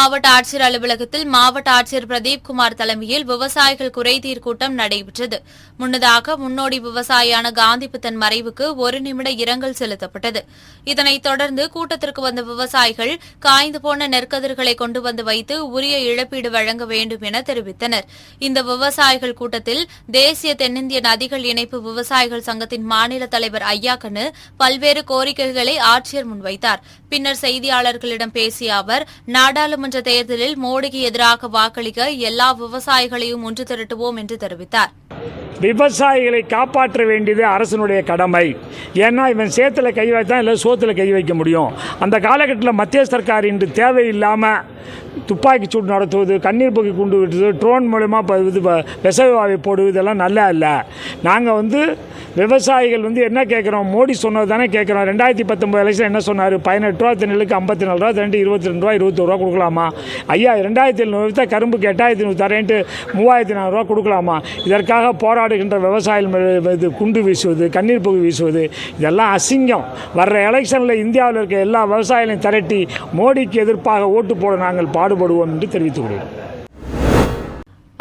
மாவட்ட ஆட்சியர் அலுவலகத்தில் மாவட்ட ஆட்சியர் பிரதீப் குமார் தலைமையில் விவசாயிகள் குறைதீர் கூட்டம் நடைபெற்றது. முன்னதாக முன்னோடி விவசாயியான காந்திபுத்தன் மறைவுக்கு ஒரு நிமிட இரங்கல் செலுத்தப்பட்டது. இதனைத் தொடர்ந்து கூட்டத்திற்கு வந்த விவசாயிகள் காய்ந்து போன நெற்கதிர்களை கொண்டு வந்து வைத்து உரிய இழப்பீடு வழங்க வேண்டும் என தெரிவித்தனர். இந்த விவசாயிகள் கூட்டத்தில் தேசிய தென்னிந்திய நதிகள் இணைப்பு விவசாயிகள் சங்கத்தின் மாநில தலைவர் ஐயாக்கனு பல்வேறு கோரிக்கைகளை ஆட்சியர் முன்வைத்தார். பின்னர் செய்தியாளர்களிடம் பேசிய அவர் நாடாளுமன்ற தேர்தலில் மோடிக்கு எதிராக வாக்களிக்க எல்லா விவசாயிகளையும் ஒன்று திரட்டுவோம் என்று தெரிவித்தார். விவசாயிகளை காப்பாற்ற வேண்டியது அரசனுடைய கடமை. ஏன்னா இவன் சேத்துல கை வைத்தான் இல்லை சோத்துல கை வைக்க முடியும். அந்த காலகட்டத்தில் மத்திய சர்க்கார் இன்று தேவையில்லாமல் துப்பாக்கி சூடு நடத்துவது கண்ணீர் புகை குண்டு விட்டுறது ட்ரோன் மூலயமா இது விசவாவை போடுவது இதெல்லாம் நல்லா இல்லை. நாங்கள் வந்து விவசாயிகள் வந்து என்ன கேட்குறோம் மோடி சொன்னது தானே கேட்குறோம் ரெண்டாயிரத்தி பத்தொம்பது எலெக்ஷன் என்ன சொன்னார்? பதினெட்டு ரூபா நெல்லுக்கு ஐம்பத்தி நாலு ரூபா ரெண்டு இருபத்தி ரெண்டு ரூபா இருபத்தி ரூபா கொடுக்கலாமா? ஐயா ரெண்டாயிரத்தி எழுநூறு தான் கரும்புக்கு எட்டாயிரத்தி நூறு தரேன்ட்டு மூவாயிரத்தி நானூறுரூவா கொடுக்கலாமா? இதற்காக போராடுகின்ற விவசாயிகள் இது குண்டு வீசுவது கண்ணீர் புகை வீசுவது இதெல்லாம் அசிங்கம். வர்ற எலெக்ஷனில் இந்தியாவில் இருக்க எல்லா விவசாயிகளையும் திரட்டி மோடிக்கு எதிர்ப்பாக ஓட்டு போட நாங்கள் பாடுபடுவோம் என்று தெரிவித்துக் கொள்கிறோம்.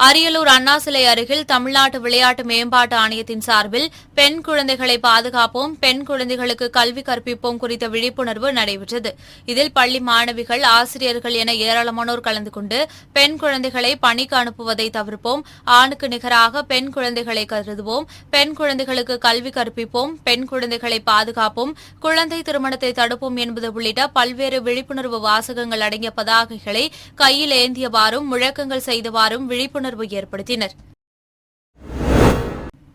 அரியலூர் அண்ணா சிலை அருகில் தமிழ்நாட்டு விளையாட்டு மேம்பாட்டு ஆணையத்தின் சார்பில் பெண் குழந்தைகளை பாதுகாப்போம் பெண் குழந்தைகளுக்கு கல்வி கற்பிப்போம் குறித்த விழிப்புணர்வு நடைபெற்றது. இதில் பள்ளி மாணவிகள் ஆசிரியர்கள் என ஏராளமானோர் கலந்து கொண்டு பெண் குழந்தைகளை பணிக்கு அனுப்புவதை தவிர்ப்போம் ஆணுக்கு நிகராக பெண் குழந்தைகளை கருதுவோம் பெண் குழந்தைகளுக்கு கல்வி கற்பிப்போம் பெண் குழந்தைகளை பாதுகாப்போம் குழந்தை திருமணத்தை தடுப்போம் என்பது உள்ளிட்ட பல்வேறு விழிப்புணர்வு வாசகங்கள் அடங்கிய பதாகைகளை கையில் ஏந்தியவாறும் முழக்கங்கள் செய்தவாறும் விழிப்புணர்வு ஏற்படுத்தினர்.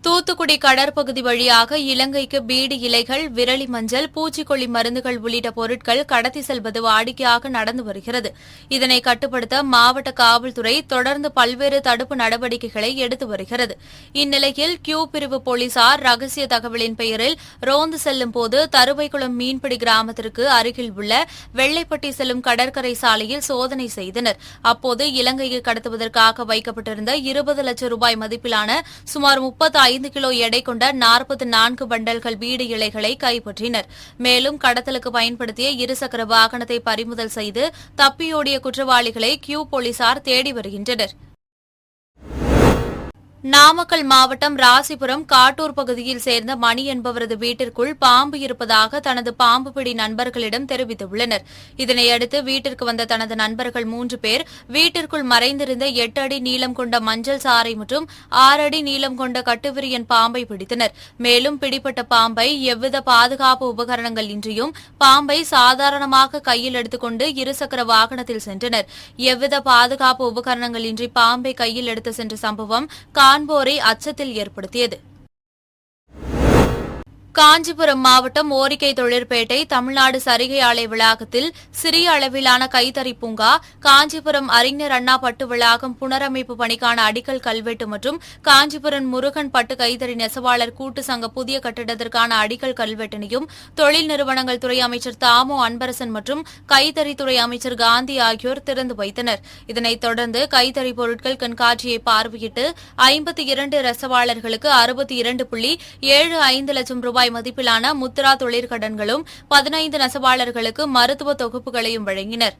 தூத்துக்குடி கடற்பகுதி வழியாக இலங்கைக்கு பீடி இலைகள் விரலி மஞ்சள் பூச்சிக்கொல்லி மருந்துகள் உள்ளிட்ட பொருட்கள் கடத்தி செல்வது வாடிக்கையாக நடந்து வருகிறது. இதனை கட்டுப்படுத்த மாவட்ட காவல்துறை தொடர்ந்து பல்வேறு தடுப்பு நடவடிக்கைகளை எடுத்து வருகிறது. இந்நிலையில் கியூ பிரிவு போலீசார் ரகசிய தகவலின் பெயரில் ரோந்து செல்லும் போது தருவைக்குளம் மீன்பிடி கிராமத்திற்கு அருகில் உள்ள வெள்ளைப்பட்டி செல்லும் கடற்கரை சாலையில் சோதனை செய்தனர். அப்போது இலங்கைக்கு கடத்துவதற்காக வைக்கப்பட்டிருந்த இருபது லட்சம் ரூபாய் மதிப்பிலான சுமார் முப்பத்தி ஐந்து கிலோ எடை கொண்ட நாற்பத்தி நான்கு பண்டல்கள் வீடு இலைகளை கைப்பற்றினர். மேலும் கடத்தலுக்கு பயன்படுத்திய இருசக்கர வாகனத்தை பறிமுதல் செய்து தப்பியோடிய குற்றவாளிகளை கியூ போலீசார் தேடி வருகின்றனர். நாமக்கல் மாவட்டம் ராசிபுரம் காட்டூர் பகுதியில் சேர்ந்த மணி என்பவரது வீட்டிற்குள் பாம்பு இருப்பதாக தனது பாம்பு பிடி நண்பர்களிடம் தெரிவித்துள்ளனர். இதனையடுத்து வீட்டிற்கு வந்த தனது நண்பர்கள் மூன்று பேர் வீட்டிற்குள் மறைந்திருந்த எட்டு அடி நீளம் கொண்ட மஞ்சள் சாறை மற்றும் ஆறு அடி நீளம் கொண்ட கட்டுவிரியன் பாம்பை பிடித்தனர். மேலும் பிடிப்பட்ட பாம்பை எவ்வித பாதுகாப்பு உபகரணங்கள் இன்றியும் பாம்பை சாதாரணமாக கையில் எடுத்துக்கொண்டு இருசக்கர வாகனத்தில் சென்றனர். எவ்வித பாதுகாப்பு உபகரணங்கள் இன்றி பாம்பை கையில் எடுத்து சென்ற சம்பவம் காண்போரை அச்சத்தில் ஏற்படுத்தியது. காஞ்சிபுரம் மாவட்டம் ஓரிக்கை தொழிற்பேட்டை தமிழ்நாடு சரிகை ஆலை வளாகத்தில் சிறிய அளவிலான கைத்தறி பூங்கா காஞ்சிபுரம் அறிஞர் அண்ணா பட்டு வளாகம் புனரமைப்பு பணிக்கான அடிக்கல் கல்வெட்டு மற்றும் காஞ்சிபுரம் முருகன் பட்டு கைத்தறி நெசவாளர் கூட்டு சங்க புதிய கட்டிடத்திற்கான அடிக்கல் கல்வெட்டினையும் தொழில் நிறுவனங்கள் துறை அமைச்சர் தாமோ அன்பரசன் மற்றும் கைத்தறித்துறை அமைச்சர் காந்தி ஆகியோர் திறந்து வைத்தனர். இதனைத் தொடர்ந்து கைத்தறி பொருட்கள் கண்காட்சியை பார்வையிட்டு ஐம்பத்தி இரண்டு நெசவாளர்களுக்கு அறுபத்தி இரண்டு புள்ளி ஏழு ஐந்து லட்சம் ரூபாய் மதிப்பிலான முத்ரா தொழிற்கடன்களும் பதினைந்து நெசவாளர்களுக்கு மருத்துவ தொகுப்புகளையும் வழங்கினர்.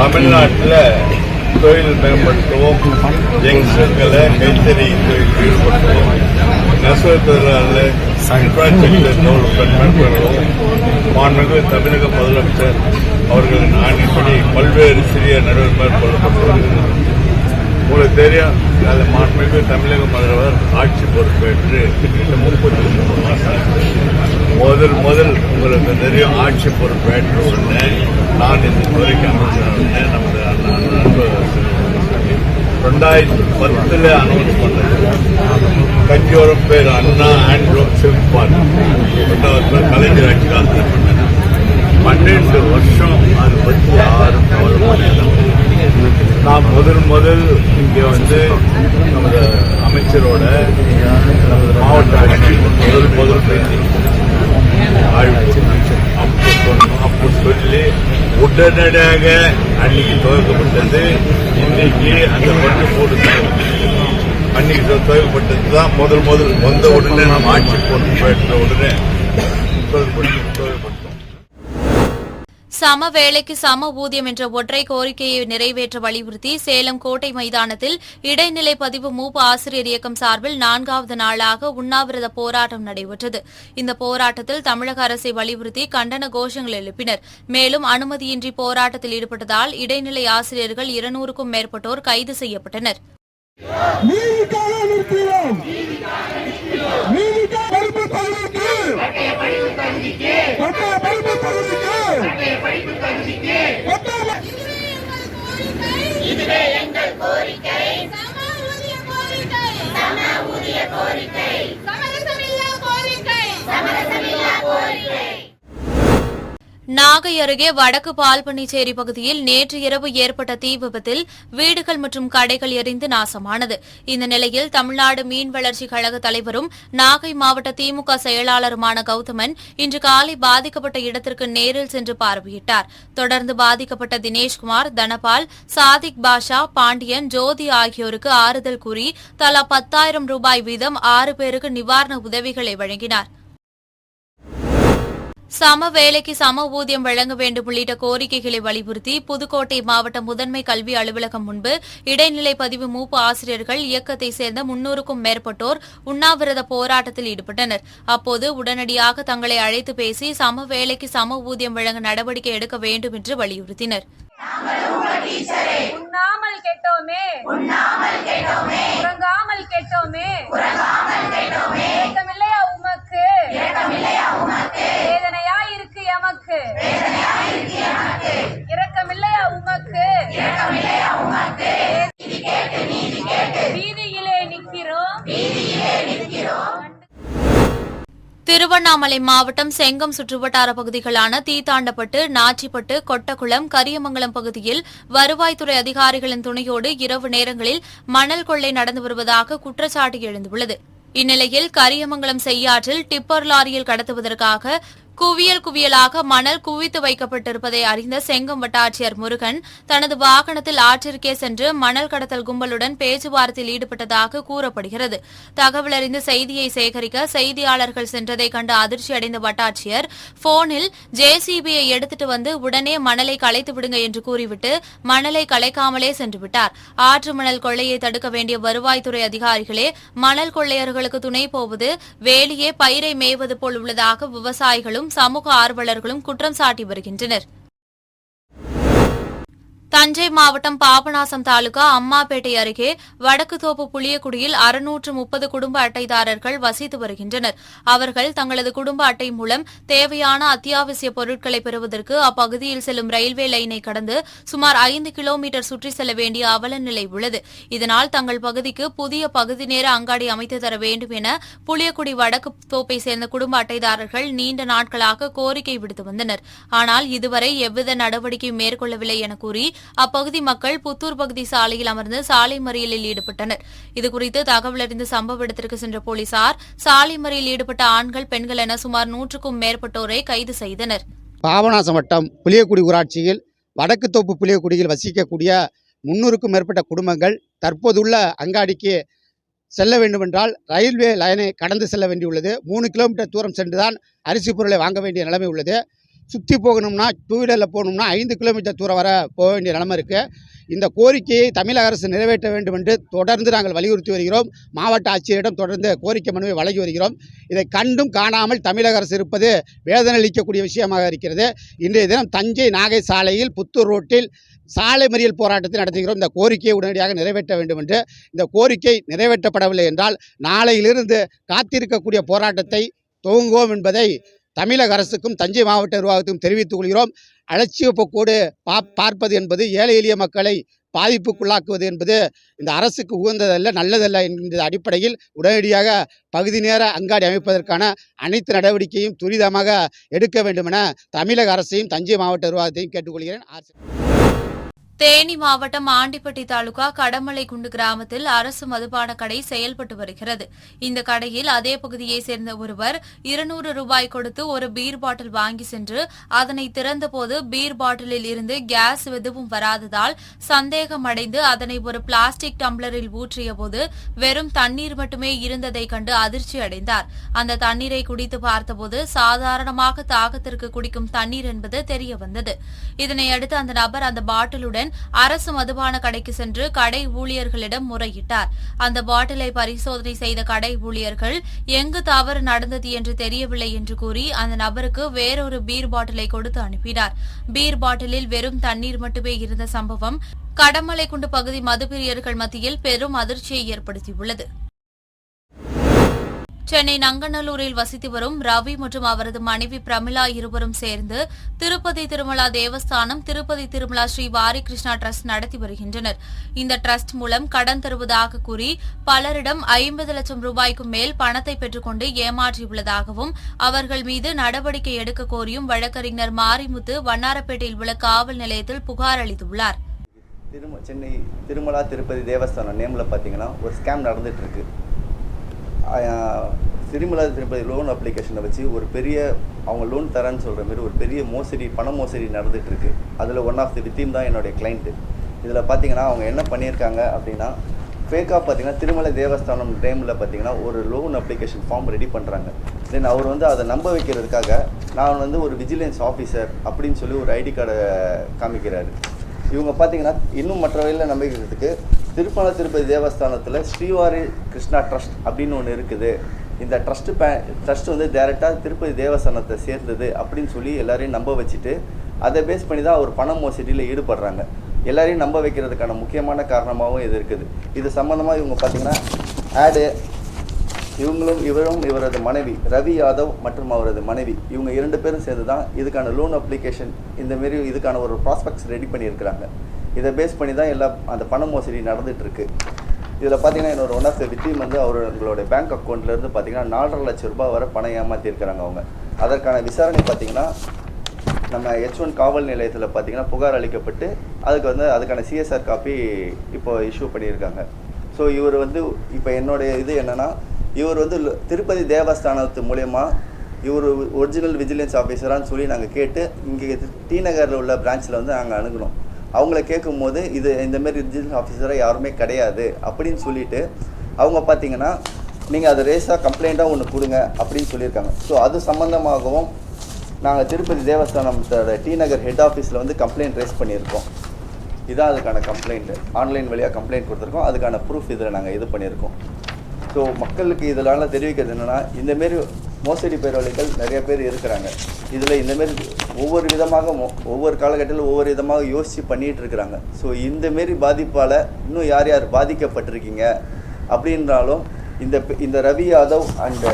தமிழ்நாட்டில் தொழில் மேம்படுத்துவோம் யங்ஸ்டர்களை கைத்தறி தொழில் ஈடுபடுத்துவோம் நெசவு இன்ஃப்ராஸ்ட்ரக்சர் டெவலப்மெண்ட் மேற்கொள்வோம். மாண்புமிகு தமிழக முதலமைச்சர் அவர்களின் ஆணைப்படி பல்வேறு சிறிய நடவடிக்கை உங்களுக்கு தெரியும் அதில் மாண்புமிகு தமிழக முதல்வர் ஆட்சி பொறுப்பேற்று இந்த முப்பத்தி மூணு மாதம் முதல் முதல் உங்களுக்கு தெரியும் ஆட்சி பொறுப்பேற்ற உடனே நான் இந்த துறைக்கு அமைச்சர் நமது அண்ணா ரெண்டாயிரத்தி பத்தில் அனௌன்ஸ் பண்ணது கஞ்சியோரம் பேர் அண்ணா ஆண்ட்ரோம் சில்க் பார்க் ரெண்டாவது பேர் கலைஞர் ஆட்சி காலத்தில் பண்ணது. பன்னெண்டு வருஷம் அதை பற்றி யாரும் கவலைப்படல நான் முதல் முதல் இங்கே வந்து நமது அமைச்சரோட நமது மாவட்ட ஆட்சியர் முதல் முதல் ஆய்வு அப்போ சொன்னோம் அப்போ சொல்லி உடனடியாக அன்னைக்கு துவக்கப்பட்டது. இன்னைக்கு அந்த பட்டு போட்டு அன்னைக்கு துவக்கப்பட்டது தான் முதல் முதல் வந்த உடனே நம்ம ஆட்சி போட்டு போயிட்ட உடனே துவக்கப்பட்டு சம வேலைக்கு சம ஊதியம் என்ற ஒற்றை கோரிக்கையை நிறைவேற்ற வலியுறுத்தி சேலம் கோட்டை மைதானத்தில் இடைநிலை பதிவு மூப்பு ஆசிரியர் இயக்கம் சார்பில் நான்காவது நாளாக உண்ணாவிரத போராட்டம் நடைபெற்றது. இந்த போராட்டத்தில் தமிழக அரசை வலியுறுத்தி கண்டன கோஷங்கள் எழுப்பினர். மேலும் அனுமதியின்றி போராட்டத்தில் ஈடுபட்டதால் இடைநிலை ஆசிரியர்கள் இருநூறுக்கும் மேற்பட்டோர் கைது செய்யப்பட்டனர். நீதிக்காக நீதிக்காக படிப்பு தகுதிக்கு இதுவே எங்கள் கோரிக்கை. கோரிக்கை சம ஊதிய கோரிக்கை சமரசமில்லா கோரிக்கை. சமரசமில்லா கோரிக்கை. நாகை அருகே வடக்கு பால்பண்ணிச்சேரி பகுதியில் நேற்று இரவு ஏற்பட்ட தீ விபத்தில் வீடுகள் மற்றும் கடைகள் எரிந்து நாசமானது. இந்த நிலையில் தமிழ்நாடு மீன் வளர்ச்சி கழக தலைவரும் நாகை மாவட்ட திமுக செயலாளருமான கௌதமன் இன்று காலை பாதிக்கப்பட்ட இடத்திற்கு நேரில் சென்று பார்வையிட்டார். தொடர்ந்து பாதிக்கப்பட்ட தினேஷ்குமார் தனபால் சாதிக் பாஷா பாண்டியன் ஜோதி ஆகியோருக்கு ஆறுதல் கூறி தலா பத்தாயிரம் ரூபாய் வீதம் ஆறு பேருக்கு நிவாரண உதவிகளை வழங்கினார். சம வேலைக்கு சம ஊதியம் வழங்க வேண்டும் உள்ளிட்ட கோரிக்கைகளை வலியுறுத்தி புதுக்கோட்டை மாவட்ட முதன்மை கல்வி அலுவலகம் முன்பு இடைநிலை பதிவு மூப்பு ஆசிரியர்கள் இயக்கத்தைச் சேர்ந்த முன்னூறுக்கும் மேற்பட்டோர் உண்ணாவிரத போராட்டத்தில் ஈடுபட்டனர். அப்போது உடனடியாக தங்களை அழைத்து பேசி சம வேலைக்கு சம ஊதியம் வழங்க நடவடிக்கை எடுக்க வேண்டும் என்று வலியுறுத்தினர். உண்ணாமல் கேட்டோமே. உண்ணாமல் கேட்டோமே. உறங்காமல் கேட்டோமே. எமக்கு. வேதனையா இருக்கு எமக்கு. இரக்கமில்லையா உமக்கு? இரக்கமில்லையா உமக்கு நீதி கேட்டு நீதி கேட்டு வீதியிலே நிற்கிறோம். வீதியிலே நிக்கிறோம் திருவண்ணாமலை மாவட்டம் செங்கம் சுற்றுவட்டார பகுதிகளான தீத்தாண்டப்பட்டு நாச்சிப்பட்டு கொட்டக்குளம் கரியமங்கலம் பகுதியில் வருவாய்த்துறை அதிகாரிகளின் துணையோடு இரவு நேரங்களில் மணல் கொள்ளை நடந்து வருவதாக குற்றச்சாட்டு எழுந்துள்ளது. இந்நிலையில் கரியமங்கலம் செய்யாற்றில் டிப்பர் லாரியில் கடத்துவதற்காக குவியல் குவியலாக மணல் குவித்து வைக்கப்பட்டிருப்பதை அறிந்த செங்கம் வட்டாட்சியர் முருகன் தனது வாகனத்தில் ஆற்றிற்கே சென்று மணல் கடத்தல் கும்பலுடன் பேச்சுவார்த்தையில் ஈடுபட்டதாக கூறப்படுகிறது. தகவல் அறிந்து செய்தியை சேகரிக்க செய்தியாளர்கள் சென்றதை கண்டு அதிர்ச்சியடைந்த வட்டாட்சியர் போனில் ஜேசிபியை எடுத்துட்டு வந்து உடனே மணலை களைத்து விடுங்க என்று கூறிவிட்டு மணலை கலைக்காமலே சென்று விட்டார். ஆற்று மணல் கொள்ளையை தடுக்க வேண்டிய வருவாய்த்துறை அதிகாரிகளே மணல் கொள்ளையர்களுக்கு துணை போவது வேலியே பயிரை மேய்வது போல் உள்ளதாக விவசாயிகளும் சமூக ஆர்வலர்களும் குற்றம் சாட்டி வருகின்றனர் தஞ்சை மாவட்டம் பாபநாசம் தாலுகா அம்மாபேட்டை அருகே வடக்கு தோப்பு புளியக்குடியில் அறுநூற்று முப்பது குடும்ப அட்டைதாரர்கள் வசித்து வருகின்றனர். அவர்கள் தங்களது குடும்ப அட்டை மூலம் தேவையான அத்தியாவசிய பொருட்களை பெறுவதற்கு அப்பகுதியில் செல்லும் ரயில்வே லைனை கடந்து சுமார் ஐந்து கிலோமீட்டர் சுற்றி செல்ல வேண்டிய அவல நிலை உள்ளது. இதனால் தங்கள் பகுதிக்கு புதிய பகுதி நேர அங்காடி அமைத்து தர வேண்டும் என புளியக்குடி வடக்கு தோப்பை சேர்ந்த குடும்ப அட்டைதாரர்கள் நீண்ட நாட்களாக கோரிக்கை விடுத்து வந்தனர். ஆனால் இதுவரை எவ்வித நடவடிக்கையும் மேற்கொள்ளவில்லை என கூறி அப்பகுதி மக்கள் புத்தூர் பகுதி சாலையில் அமர்ந்து சாலை மறியலில் ஈடுபட்டனர். இதுகுறித்து தகவல் அறிந்து சம்பவ இடத்திற்கு சென்ற போலீசார் சாலை மறியலில் ஈடுபட்ட ஆண்கள் பெண்கள் என சுமார் நூற்றுக்கும் மேற்பட்டோரை கைது செய்தனர். பாபநாசம் வட்டம் புளியக்குடி ஊராட்சியில் வடக்கு தோப்பு புளியக்குடியில் வசிக்கக்கூடிய முன்னூறுக்கும் மேற்பட்ட குடும்பங்கள் தற்போதுள்ள அங்காடிக்கு செல்ல வேண்டுமென்றால் ரயில்வே லைனை கடந்து செல்ல வேண்டியுள்ளது. மூணு கிலோமீட்டர் தூரம் சென்றுதான் அரிசி பொருளை வாங்க வேண்டிய நிலைமை உள்ளது. சுற்றி போகணும்னா டூ வீலரில் போகணும்னா ஐந்து கிலோமீட்டர் தூரம் வர போக வேண்டிய நிலமை இருக்குது இந்த கோரிக்கையை தமிழக அரசு நிறைவேற்ற வேண்டும் என்று தொடர்ந்து நாங்கள் வலியுறுத்தி வருகிறோம். மாவட்ட ஆட்சியரிடம் தொடர்ந்து கோரிக்கை மனுவை வழங்கி வருகிறோம். இதை கண்டும் காணாமல் தமிழக அரசு இருப்பது வேதனை அளிக்கக்கூடிய விஷயமாக இருக்கிறது. இன்றைய தினம் தஞ்சை நாகை சாலையில் புத்தூர் ரோட்டில் சாலை மறியல் போராட்டத்தை நடத்துகிறோம். இந்த கோரிக்கையை உடனடியாக நிறைவேற்ற வேண்டும் என்று. இந்த கோரிக்கை நிறைவேற்றப்படவில்லை என்றால் நாளையிலிருந்து காத்திருக்கக்கூடிய போராட்டத்தை துவங்குவோம் என்பதை தமிழக அரசுக்கும் தஞ்சை மாவட்ட நிர்வாகத்துக்கும் தெரிவித்துக் கொள்கிறோம். அலட்சிய போக்கோடு பா பார்ப்பது என்பது ஏழை எளிய மக்களை பாதிப்புக்குள்ளாக்குவது என்பது இந்த அரசுக்கு உகந்ததல்ல நல்லதல்ல என்கின்ற அடிப்படையில் உடனடியாக பகுதி நேர அங்காடி அமைப்பதற்கான அனைத்து நடவடிக்கையும் துரிதமாக எடுக்க வேண்டுமென தமிழக அரசையும் தஞ்சை மாவட்ட நிர்வாகத்தையும் கேட்டுக்கொள்கிறேன். ஆசி- தேனி மாவட்டம் ஆண்டிப்பட்டி தாலுகா கடமலைக்குண்டு கிராமத்தில் அரசு மதுபான கடை செயல்பட்டு வருகிறது. இந்த கடையில் அதே பகுதியைச் சேர்ந்த ஒருவர் இருநூறு ரூபாய் கொடுத்து ஒரு பீர் பாட்டில் வாங்கி சென்று அதனை திறந்தபோது பீர் பாட்டிலில் இருந்து கேஸ் எதுவும் வராததால் சந்தேகம் அடைந்து அதனை ஒரு பிளாஸ்டிக் டம்ளரில் ஊற்றியபோது வெறும் தண்ணீர் மட்டுமே இருந்ததை கண்டு அதிர்ச்சி அடைந்தார். அந்த தண்ணீரை குடித்து பார்த்தபோது சாதாரணமாக தாகத்திற்கு குடிக்கும் தண்ணீர் என்பது தெரியவந்தது. இதனையடுத்து அந்த நபர் அந்த பாட்டிலுடன் அரசு மதுபான கடைக்கு சென்று கடை ஊழியர்களிடம் முறையிட்டார். அந்த பாட்டிலை பரிசோதனை செய்த கடை ஊழியர்கள் எங்கு தவறு நடந்தது என்று தெரியவில்லை என்று கூறி அந்த நபருக்கு வேறொரு பீர் பாட்டிலை கொடுத்து அனுப்பினார். பீர் பாட்டிலில் வெறும் தண்ணீர் மட்டுமே இருந்த சம்பவம் கடமலைக்குண்டு பகுதி மதுப்பிரியர்கள் மத்தியில் பெரும் அதிர்ச்சியை ஏற்படுத்தியுள்ளது. சென்னை நங்கநல்லூரில் வசித்து வரும் ரவி மற்றும் அவரது மனைவி பிரமிளா இருவரும் சேர்ந்து திருப்பதி திருமலா தேவஸ்தானம் திருப்பதி திருமலா ஸ்ரீ வாரி கிருஷ்ணா ட்ரஸ்ட் நடத்தி வருகின்றனர். இந்த ட்ரஸ்ட் மூலம் கடன் தருவதாக கூறி பலரிடம் ஐம்பது லட்சம் ரூபாய்க்கும் மேல் பணத்தை பெற்றுக்கொண்டு ஏமாற்றியுள்ளதாகவும் அவர்கள் மீது நடவடிக்கை எடுக்க கோரியும் வழக்கறிஞர் மாரிமுத்து வண்ணாரப்பேட்டையில் உள்ள காவல் நிலையத்தில் புகார் அளித்துள்ளார். சென்னை திருமலா திருப்பதி தேவஸ்தானம் நேமில் பார்த்தீங்கன்னா ஒரு ஸ்கேம் நடந்துட்டு இருக்கு. ஆஹ் திருமலா திருப்பதி லோன் அப்ளிகேஷனை வச்சு ஒரு பெரிய அவங்க லோன் தரேன்னு சொல்கிற மாதிரி ஒரு பெரிய மோசடி பண மோசடி நடந்துட்டு இருக்கு அதில் ஒன் ஆஃப் தி வித்தீம் தான் என்னுடைய கிளைண்ட்டு இதில் பார்த்தீங்கன்னா அவங்க என்ன பண்ணியிருக்காங்க அப்படின்னா ஃபேக்காக பார்த்தீங்கன்னா திருமலை தேவஸ்தானம் டைமில் பார்த்தீங்கன்னா ஒரு லோன் அப்ளிகேஷன் ஃபார்ம் ரெடி பண்ணுறாங்க தென் அவர் வந்து அதை நம்ப வைக்கிறதுக்காக நான் வந்து ஒரு விஜிலன்ஸ் ஆஃபீஸர் அப்படின்னு சொல்லி ஒரு ஐடி கார்டை காமிக்கிறாரு. இவங்க பார்த்தீங்கன்னா இன்னும் மற்ற வகையில் நம்பிக்கிறதுக்கு திருப்பதி திருப்பதி தேவஸ்தானத்தில் ஸ்ரீவாரி கிருஷ்ணா ட்ரஸ்ட் அப்படின்னு ஒன்று இருக்குது. இந்த ட்ரஸ்ட்டு பே ட்ரஸ்ட் வந்து டேரெக்டாக திருப்பதி தேவஸ்தானத்தை சேர்ந்தது அப்படின்னு சொல்லி எல்லாரையும் நம்ப வச்சுட்டு அதை பேஸ் பண்ணி தான் அவர் பண மோசடியில் ஈடுபடுறாங்க. எல்லாரையும் நம்ப வைக்கிறதுக்கான முக்கியமான காரணமாகவும் இது இருக்குது. இது சம்மந்தமாக இவங்க பார்த்தீங்கன்னா ஆடு இவங்களும் இவரும் இவரது மனைவி ரவி யாதவ் மற்றும் அவரது மனைவி. இவங்க இரண்டு பேரும் சேர்ந்து தான் இதுக்கான லோன் அப்ளிகேஷன் இந்த மாரி இதுக்கான ஒரு ப்ராஸ்பெக்ட்ஸ் ரெடி பண்ணியிருக்கிறாங்க. இதை பேஸ் பண்ணி தான் எல்லா அந்த பண மோசடி நடந்துகிட்ருக்கு இதில் பார்த்தீங்கன்னா என்னோட ஒன் ஆஃப் த வித்தியம் வந்து அவர்களுடைய பேங்க் அக்கௌண்ட்லேருந்து பார்த்தீங்கன்னா நாலரை லட்சம் ரூபாய் வரை பணம் ஏமாற்றிருக்கிறாங்க அவங்க. அதற்கான விசாரணை பார்த்தீங்கன்னா நம்ம எச் ஒன் காவல் நிலையத்தில் பார்த்தீங்கன்னா புகார் அளிக்கப்பட்டு அதுக்கு வந்து அதுக்கான சிஎஸ்ஆர் காப்பி இப்போ இஷ்யூ பண்ணியிருக்காங்க. ஸோ இவர் வந்து இப்போ என்னுடைய இது என்னென்னா இவர் வந்து திருப்பதி தேவஸ்தானத்து மூலயமா இவர் ஒரிஜினல் விஜிலன்ஸ் ஆஃபீஸரான்னு சொல்லி நாங்கள் கேட்டு இங்கே டி நகரில் உள்ள பிரான்ச்சில் வந்து நாங்கள் அணுகணும். அவங்கள கேட்கும்போது இது இந்தமாரி ரிஜினல் ஆஃபீஸராக யாருமே கிடையாது. அப்படின்னு சொல்லிட்டு அவங்க பார்த்தீங்கன்னா நீங்கள் அதை ரேஸாக கம்ப்ளைண்ட்டாக ஒன்று கொடுங்க அப்படின்னு சொல்லியிருக்காங்க. ஸோ அது சம்மந்தமாகவும் நாங்கள் திருப்பதி தேவஸ்தானத்தோட டி நகர் ஹெட் ஆஃபீஸில் வந்து கம்ப்ளைண்ட் ரேஸ் பண்ணியிருக்கோம். இதான் அதுக்கான கம்ப்ளைண்ட்டு ஆன்லைன் வழியாக கம்ப்ளைண்ட் கொடுத்துருக்கோம். அதுக்கான ப்ரூஃப் இதில் நாங்கள் இது பண்ணியிருக்கோம். ஸோ மக்களுக்கு இதனால் தெரிவிக்கிறது என்னென்னா இந்தமாரி மோசடி பேரவழிகள் நிறைய பேர் இருக்கிறாங்க. இதில் இந்தமாரி ஒவ்வொரு விதமாக ஒவ்வொரு காலகட்டத்தில் ஒவ்வொரு விதமாக யோசித்து பண்ணிகிட்டு இருக்கிறாங்க. ஸோ இந்தமாரி பாதிப்பால் இன்னும் யார் யார் பாதிக்கப்பட்டிருக்கீங்க? அப்படின்றாலும் இந்த இந்த ரவி யாதவ் அண்டு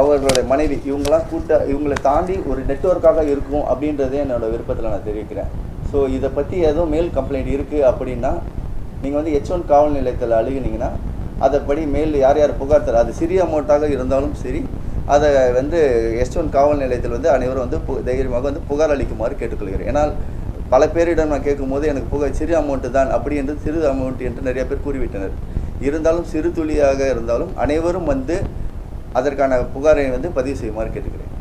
அவர்களுடைய மனைவி இவங்களாம் கூட்ட இவங்களை தாண்டி ஒரு நெட்வொர்க்காக இருக்கும் அப்படின்றதே என்னோடய விருப்பத்தில் நான் தெரிவிக்கிறேன். ஸோ இதை பற்றி எதுவும் மேல் கம்ப்ளைண்ட் இருக்குது அப்படின்னா நீங்கள் வந்து ஹெச் ஒன் காவல் நிலையத்தில் அழுகுனீங்கன்னா அதைப்படி மேல் யார் யார் புகார் தர அது சிறிய அமௌண்ட்டாக இருந்தாலும் சரி அதை வந்து எஸ் ஒன் காவல் நிலையத்தில் வந்து அனைவரும் வந்து பு- தைரியமாக வந்து புகார் அளிக்குமாறு கேட்டுக்கொள்கிறேன். ஏன்னால் பல பேரிடம் நான் கேட்கும்போது எனக்கு புகார் சிறிய அமௌண்ட்டு தான் அப்படி என்று சிறு அமௌண்ட் என்று நிறைய பேர் கூறிவிட்டனர். இருந்தாலும் சிறு துளியாக இருந்தாலும் அனைவரும் வந்து அதற்கான புகாரை வந்து பதிவு செய்யுமாறு கேட்டுக்கிறேன்.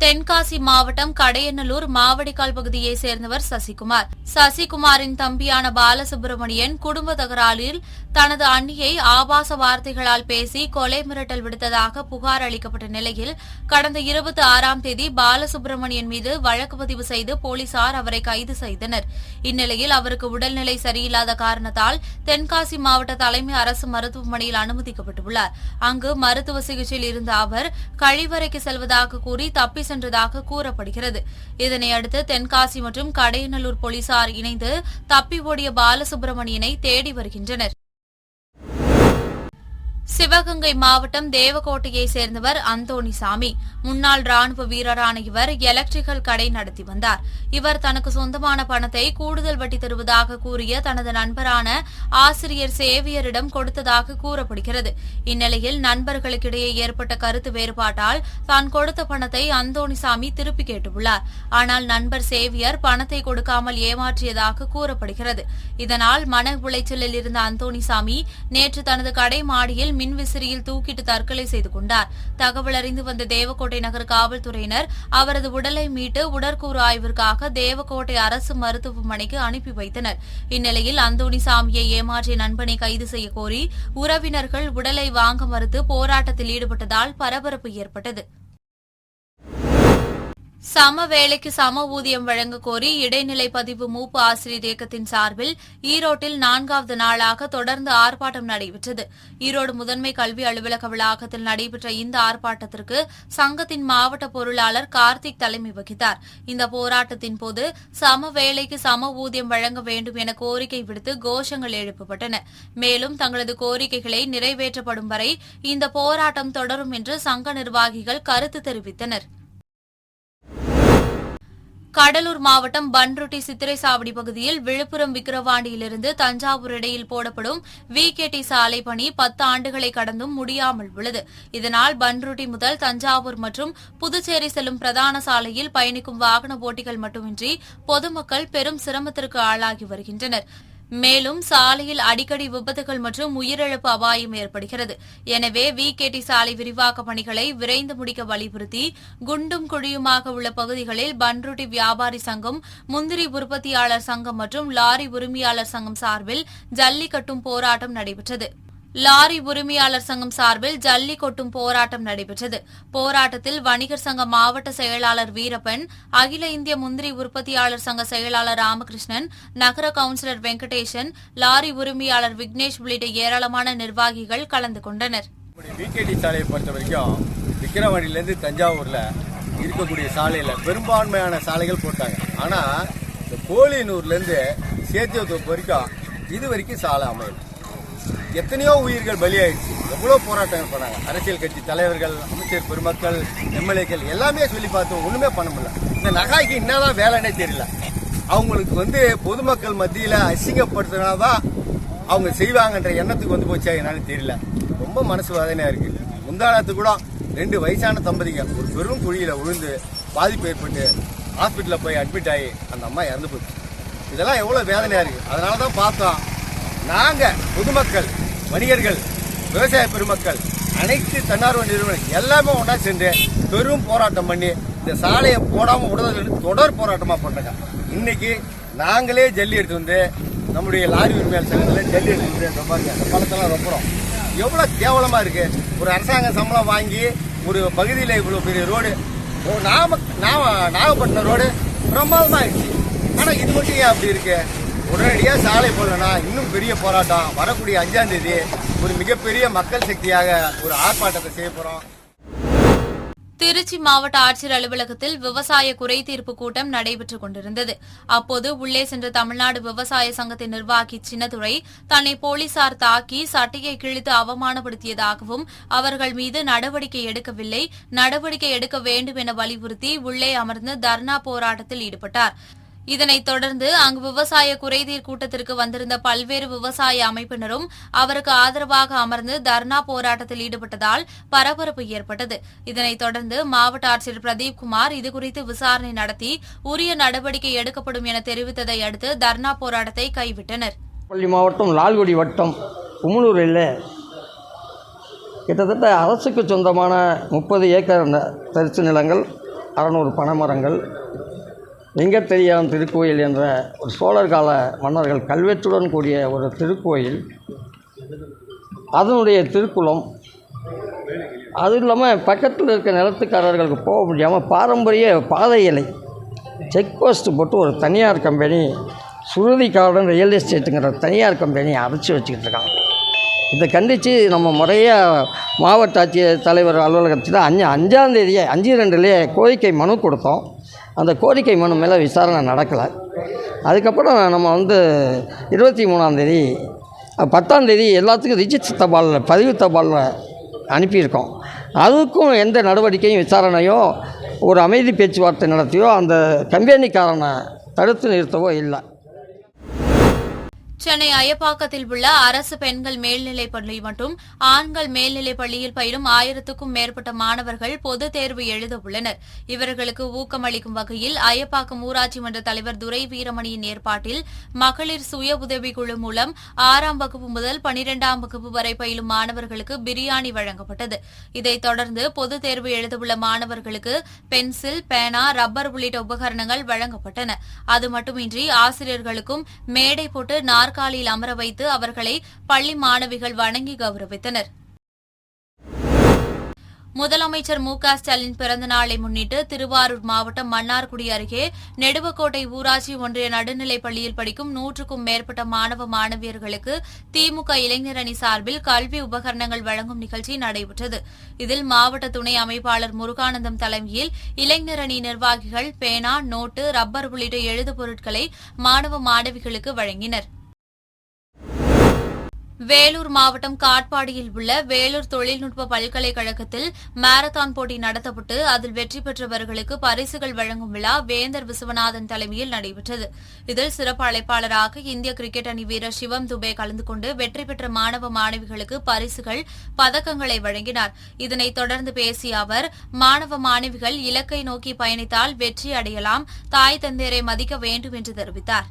தென்காசி மாவட்டம் கடையநல்லூர் மாவடிக்கால் பகுதியைச் சேர்ந்தவர் சசிகுமார். சசிகுமாரின் தம்பியான பாலசுப்பிரமணியன் குடும்ப தகராறில் தனது அண்ணியை ஆபாச வார்த்தைகளால் பேசி கொலை மிரட்டல் விடுத்ததாக புகார் அளிக்கப்பட்ட நிலையில் கடந்த இருபத்தி ஆறாம் தேதி பாலசுப்பிரமணியன் மீது வழக்கு பதிவு செய்து போலீசார் அவரை கைது செய்தனர். இந்நிலையில் அவருக்கு உடல்நிலை சரியில்லாத காரணத்தால் தென்காசி மாவட்ட தலைமை அரசு மருத்துவமனையில் அனுமதிக்கப்பட்டுள்ளார். அங்கு மருத்துவ சிகிச்சையில் இருந்த அவர் கழிவறைக்கு செல்வதாக கூறி தப்பி சென்றதாக கூறப்படுகிறது. இதனையடுத்து தென்காசி மற்றும் கடையநல்லூர் போலீசார் இணைந்து தப்பி ஓடிய பாலசுப்பிரமணியனை தேடி வருகின்றனர். சிவகங்கை மாவட்டம் தேவகோட்டையை சேர்ந்தவர் அந்தோணிசாமி. முன்னாள் ராணுவ வீரரான இவர் எலக்ட்ரிக்கல் கடை நடத்தி வந்தார். இவர் தனக்கு சொந்தமான பணத்தை கூடுதல் வட்டி தருவதாக கூறிய தனது நண்பரான ஆசிரியர் சேவியரிடம் கொடுத்ததாக கூறப்படுகிறது. இந்நிலையில் நண்பர்களுக்கிடையே ஏற்பட்ட கருத்து வேறுபாட்டால் தான் கொடுத்த பணத்தை அந்தோணிசாமி திருப்பி கேட்டுள்ளார். ஆனால் நண்பர் சேவியர் பணத்தை கொடுக்காமல் ஏமாற்றியதாக கூறப்படுகிறது. இதனால் மன உளைச்சலில் இருந்த அந்தோணிசாமி நேற்று தனது கடை மாடியில் மின்விசிறியில் தூக்கிட்டு தற்கொலை செய்து கொண்டார். தகவல் அறிந்து வந்த தேவக்கோட்டை நகர் காவல்துறையினர் அவரது உடலை மீட்டு உடற்கூறு ஆய்விற்காக தேவக்கோட்டை அரசு மருத்துவமனைக்கு அனுப்பி வைத்தனர். இந்நிலையில் அந்தோணிசாமியை ஏமாற்றிய நண்பனை கைது செய்ய கோரி உறவினர்கள் உடலை வாங்க மறுத்து போராட்டத்தில் ஈடுபட்டதால் பரபரப்பு ஏற்பட்டது. சம வேலைக்கு சம ஊதியம் வழங்க கோரி இடைநிலை பதிவு மூப்பு ஆசிரியர் இயக்கத்தின் சார்பில் ஈரோட்டில் நான்காவது நாளாக தொடர்ந்து ஆர்ப்பாட்டம் நடைபெற்றது. ஈரோடு முதன்மை கல்வி அலுவலக வளாகத்தில் நடைபெற்ற இந்த ஆர்ப்பாட்டத்திற்கு சங்கத்தின் மாவட்ட பொருளாளர் கார்த்திக் தலைமை வகித்தார். இந்த போராட்டத்தின் போது சம வேலைக்கு சம ஊதியம் வழங்க வேண்டும் என கோரிக்கை விடுத்து கோஷங்கள் எழுப்பப்பட்டன. மேலும் தங்களது கோரிக்கைகளை நிறைவேற்றப்படும் வரை இந்த போராட்டம் தொடரும் என்று சங்க நிர்வாகிகள் கருத்து தெரிவித்தனர். கடலூர் மாவட்டம் பன்ருட்டி சித்திரைசாவடி பகுதியில் விழுப்புரம் விக்கிரவாண்டியிலிருந்து தஞ்சாவூர் இடையில் போடப்படும் விகேடி சாலை பணி பத்து ஆண்டுகளை கடந்தும் முடியாமல் உள்ளது. இதனால் பன்ருட்டி முதல் தஞ்சாவூர் மற்றும் புதுச்சேரி செல்லும் பிரதான சாலையில் பயணிக்கும் வாகன ஓட்டிகள் மட்டுமின்றி பொதுமக்கள் பெரும் சிரமத்திற்கு ஆளாகி வருகின்றனர். மேலும் சாலையில் அடிக்கடி விபத்துகள் மற்றும் உயிரிழப்பு அபாயம் ஏற்படுகிறது. எனவே விகேடி சாலை விரிவாக்க பணிகளை விரைந்து முடிக்க வலியுறுத்தி குண்டும் குழியுமாக உள்ள பகுதிகளில் பன்ருட்டி வியாபாரி சங்கம் முந்திரி உற்பத்தியாளர் சங்கம் மற்றும் லாரி உரிமையாளர் சங்கம் சார்பில் ஜல்லிக்கட்டும் போராட்டம் நடைபெற்றது. லாரி உரிமையாளர் சங்கம் சார்பில் ஜல்லி கொட்டும் போராட்டம் நடைபெற்றது. போராட்டத்தில் வணிகர் சங்க மாவட்ட செயலாளர் வீரப்பன் அகில இந்திய முந்திரி உற்பத்தியாளர் சங்க செயலாளர் ராமகிருஷ்ணன் நகர கவுன்சிலர் வெங்கடேசன் லாரி உரிமையாளர் விக்னேஷ் உள்ளிட்ட ஏராளமான நிர்வாகிகள் கலந்து கொண்டனர். விகேடி சாலையை பொறுத்த வரைக்கும் தஞ்சாவூரில் இருக்கக்கூடிய சாலையில் பெரும்பான்மையான சாலைகள் போட்டாங்க. ஆனால் இந்த கோழியனூர்லேருந்து சேத்தியத்தோப்பு வரைக்கும் இது வரைக்கும் சாலை அமையல. எத்தனையோ உயிர்கள் பலியாயிடுச்சு. எவ்வளோ போராட்டங்கள் ஏற்படுறாங்க அரசியல் கட்சி தலைவர்கள் அமைச்சர் பெருமக்கள் எம்எல்ஏக்கள் எல்லாமே சொல்லி பார்த்தோம் ஒன்றுமே பண்ண முடியல. இந்த நகாய்க்கு என்னதான் வேலைன்னே தெரியல. அவங்களுக்கு வந்து பொதுமக்கள் மத்தியில் அசிங்கப்படுத்தினாதான் அவங்க செய்வாங்கன்ற எண்ணத்துக்கு வந்து போச்சா என்னன்னு தெரியல. ரொம்ப மனசு வேதனையாக இருக்குது முந்தானத்து கூட ரெண்டு வயசான தம்பதிங்க ஒரு பெரும் குழியில் விழுந்து பாதிப்பு ஏற்பட்டு ஹாஸ்பிட்டலில் போய் அட்மிட் ஆகி அந்த அம்மா இறந்து போச்சு. இதெல்லாம் எவ்வளோ வேதனையாக இருக்குது அதனால தான் பார்த்தோம் நாங்கள் பொதுமக்கள் வணிகர்கள் விவசாய பெருமக்கள் அனைத்து தன்னார்வ நிறுவனம் எல்லாமே ஒன்றா சேர்ந்து பெரும் போராட்டம் பண்ணி இந்த சாலையை போடாம விடுதல் தொடர் போராட்டமா பண்ணாங்க இன்னைக்கு நாங்களே ஜல்லி எடுத்து வந்து நம்முடைய லாரி உரிமையாளர் சங்கத்தில் ஜல்லி எடுத்து வந்து இந்த பழத்தெல்லாம் ரொப்புறோம். எவ்வளோ கேவலமா இருக்கு. ஒரு அரசாங்க சம்பளம் வாங்கி ஒரு பகுதியில் இவ்வளோ பெரிய ரோடு நாம நாம நாகப்பட்டினம் ரோடு பிரமாதமா ஆயிடுச்சு. ஆனா இது மட்டும் ஏன் அப்படி இருக்கு? உடனடியாக சாலை போடலன்னா இன்னும் பெரிய போராட்டம். வரக்கூடிய அஞ்சாம் தேதி ஒரு மிகப்பெரிய மக்கள் சக்தியாக ஒரு ஆர்ப்பாட்டத்தை செய்ய போறோம். திருச்சி மாவட்ட ஆட்சியர் அலுவலகத்தில் விவசாய குறை தீர்ப்பு கூட்டம் நடைபெற்றுக் கொண்டிருந்தது. அப்போது உள்ளே சென்ற தமிழ்நாடு விவசாய சங்கத்தின் நிர்வாகி சின்னதுரை தன்னை போலீசார் தாக்கி சட்டையை கிழித்து அவமானப்படுத்தியதாகவும் அவர்கள் மீது நடவடிக்கை எடுக்கவில்லை நடவடிக்கை எடுக்க வேண்டும் என வலியுறுத்தி உள்ளே அமர்ந்து தர்ணா போராட்டத்தில் ஈடுபட்டாா் இதனைத் தொடர்ந்து அங்கு விவசாய குறைதீர் கூட்டத்திற்கு வந்திருந்த பல்வேறு விவசாய அமைப்பினரும் அவருக்கு ஆதரவாக அமர்ந்து தர்ணா போராட்டத்தில் ஈடுபட்டதால் பரபரப்பு ஏற்பட்டது. இதனைத் தொடர்ந்து மாவட்ட ஆட்சியர் பிரதீப் குமார் இதுகுறித்து விசாரணை நடத்தி உரிய நடவடிக்கை எடுக்கப்படும் என தெரிவித்ததை அடுத்து தர்ணா போராட்டத்தை கைவிட்டனர். பள்ளி மாவட்டம் லால்குடி வட்டம் உமலூரில் கிட்டத்தட்ட அரசுக்கு சொந்தமான முப்பது ஏக்கர் தரிசு நிலங்கள் அறநூறு பனைமரங்கள் லிங்கத்தெரியான் திருக்கோயில் என்ற ஒரு சோழர் கால மன்னர்கள் கல்வெட்டுடன் கூடிய ஒரு திருக்கோயில். அதனுடைய திருக்குளம் அதுவும் இல்லாமல் பக்கத்தில் இருக்க நிலத்துக்காரர்களுக்கு போக முடியாமல் பாரம்பரிய பாதை இலை செக் போஸ்ட் போட்டு ஒரு தனியார் கம்பெனி சுருதி கார்டன் ரியல் எஸ்டேட்டுங்கிற தனியார் கம்பெனியை அரைச்சி வச்சுக்கிட்டு இருக்காங்க இதை கண்டித்து நம்ம முறையாக மாவட்ட ஆட்சியர் தலைவர் அலுவலகத்தில் அஞ்சு அஞ்சாந்தேதியே அஞ்சு ரெண்டுலேயே கோரிக்கை மனு கொடுத்தோம். அந்த கோரிக்கை மனு மேலே விசாரணை நடக்கலை. அதுக்கப்புறம் நம்ம வந்து இருபத்தி மூணாந்தேதி பத்தாந்தேதி எல்லாத்துக்கும் ரிஜிஸ்டர் தபாலில் பதிவு தபாலில் அனுப்பியிருக்கோம். அதுக்கும் எந்த நடவடிக்கையும் விசாரணையோ ஒரு அமைதி பேச்சுவார்த்தை நடத்தியோ அந்த கம்பெனிக்காரனை தடுத்து நிறுத்தவோ இல்லை. சென்னை அயப்பாக்கத்தில் உள்ள அரசு பெண்கள் மேல்நிலைப் பள்ளி மற்றும் ஆண்கள் மேல்நிலைப் பள்ளியில் பயிலும் ஆயிரத்துக்கும் மேற்பட்ட மாணவர்கள் பொதுத் தேர்வு எழுத உள்ளனர். இவர்களுக்கு ஊக்கமளிக்கும் வகையில் அயப்பாக்கம் ஊராட்சி மன்ற தலைவர் துரை வீரமணியின் ஏற்பாட்டில் மகளிர் சுய உதவிக்குழு மூலம் ஆறாம் வகுப்பு முதல் பனிரெண்டாம் வகுப்பு வரை பயிலும் மாணவர்களுக்கு பிரியாணி வழங்கப்பட்டது. இதைத் தொடர்ந்து பொதுத் தேர்வு எழுதவுள்ள மாணவர்களுக்கு பென்சில் பேனா ரப்பர் உள்ளிட்ட உபகரணங்கள் வழங்கப்பட்டன. அது மட்டுமின்றி ஆசிரியர்களுக்கும் மேடை போட்டு நாற்காலியில் அமர வைத்து அவர்களை பள்ளி மாணவிகள் வணங்கி கௌரவித்தனர். முதலமைச்சர் மு க ஸ்டாலின் பிறந்த நாளை முன்னிட்டு திருவாரூர் மாவட்டம் மன்னார்குடி அருகே நெடுவக்கோட்டை ஊராட்சி ஒன்றிய நடுநிலைப் பள்ளியில் படிக்கும் நூற்றுக்கும் மேற்பட்ட மாணவ மாணவியர்களுக்கு திமுக இளைஞர் அணி சார்பில் கல்வி உபகரணங்கள் வழங்கும் நிகழ்ச்சி நடைபெற்றது. இதில் மாவட்ட துணை அமைப்பாளர் முருகானந்தம் தலைமையில் இளைஞர் அணி நிர்வாகிகள் பேனா நோட்டு ரப்பர் உள்ளிட்ட எழுது பொருட்களை மாணவ மாணவிகளுக்கு வழங்கினர். வேலூர் மாவட்டம் காட்பாடியில் உள்ள வேலூர் தொழில்நுட்ப பல்கலைக்கழகத்தில் மாரத்தான் போட்டி நடத்தப்பட்டு அதில் வெற்றி பெற்றவர்களுக்கு பரிசுகள் வழங்கும் விழா வேந்தர் விஸ்வநாதன் தலைமையில் நடைபெற்றது. இதில் சிறப்பு அழைப்பாளராக இந்திய கிரிக்கெட் அணி வீரர் சிவம் துபே கலந்து கொண்டு வெற்றி பெற்ற மாணவ மாணவிகளுக்கு பரிசுகள் பதக்கங்களை வழங்கினார். இதனைத் தொடர்ந்து பேசிய அவர் மாணவ மாணவிகள் இலக்கை நோக்கி பயணித்தால் வெற்றி அடையலாம் தாய் தந்தையரை மதிக்க வேண்டும் என்று தெரிவித்தார்.